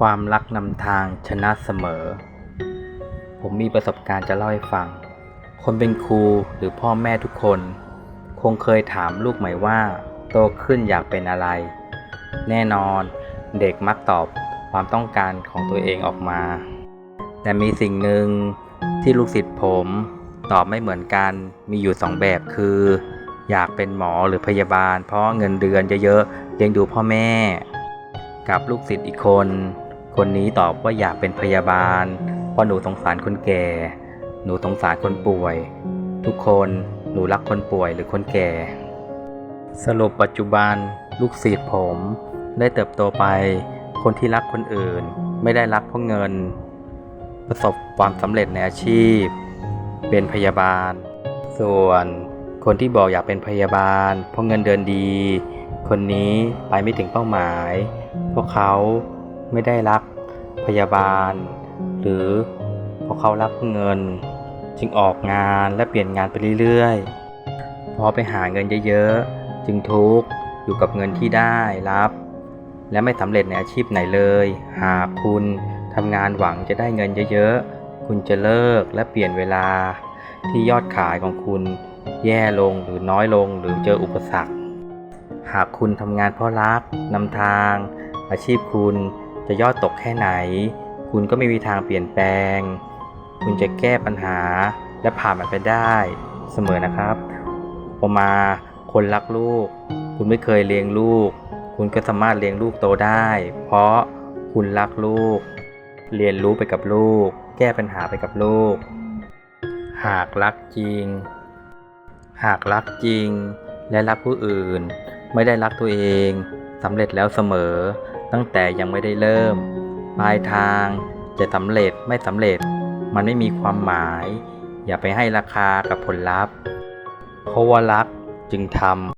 ความรักนำทางชนะเสมอ ผมมีประสบการณ์จะเล่าให้ฟัง คนเป็นครูหรือพ่อแม่ทุกคน คงเคยถามลูกใหม่ว่า โตขึ้นอยากเป็นอะไร แน่นอนเด็กมักตอบความต้องการของตัวเองออกมา แต่มีสิ่งหนึ่งที่ลูกศิษย์ผมตอบไม่เหมือนกัน มีอยู่สองแบบคือ อยากเป็นหมอหรือพยาบาล เพราะเงินเดือนเยอะๆเลี้ยงดูพ่อแม่ กับลูกศิษย์อีกคน คนนี้ตอบว่าอยากเป็นพยาบาล เพราะหนูสงสารคนแก่ หนูสงสารคนป่วย ทุกคนหนูรักคนป่วยหรือคนแก่ สรุปปัจจุบันลูกศิษย์ผม ได้เติบโตไป คนที่รักคนอื่น ไม่ได้รักเพราะเงิน ประสบความสำเร็จในอาชีพ เป็นพยาบาล ส่วนคนที่บอกอยากเป็นพยาบาล เพราะเงินเดือนดี คนนี้ไปไม่ถึงเป้าหมาย เพราะเขาไม่ได้รัก พยาบาล หรือพราะเขารักเงิน จึงออกงานและเปลี่ยนงานไปเรื่อยๆ พอไปหาเงินเยอะๆ จึงทุกข์อยู่กับเงินที่ได้รับ และไม่สำเร็จในอาชีพไหนเลย หากคุณทำงานหวังจะได้เงินเยอะๆ คุณจะเลิกและเปลี่ยนเวลา ที่ยอดขายของคุณแย่ลงหรือน้อยลงหรือเจออุปสรรค หากคุณทำงานเพราะรักนำทาง อาชีพคุณ จะยอดตกแค่ไหน คุณก็ไม่มีทางเปลี่ยนแปลง คุณจะแก้ปัญหาและผ่านมันไปได้เสมอนะครับพอมาคนรักลูก คุณไม่เคยเลี้ยงลูก คุณก็สามารถเลี้ยงลูกโตได้ เพราะคุณรักลูก เรียนรู้ไปกับลูก แก้ปัญหาไปกับลูก หากรักจริง หากรักจริง และรักผู้อื่น ไม่ได้รักตัวเองสำเร็จแล้วเสมอ ตั้งแต่ยังไม่ได้เริ่ม ปลายทางจะสำเร็จไม่สำเร็จ มันไม่มีความหมาย อย่าไปให้ราคากับผลลัพธ์เพราะว่ารักจึงทำ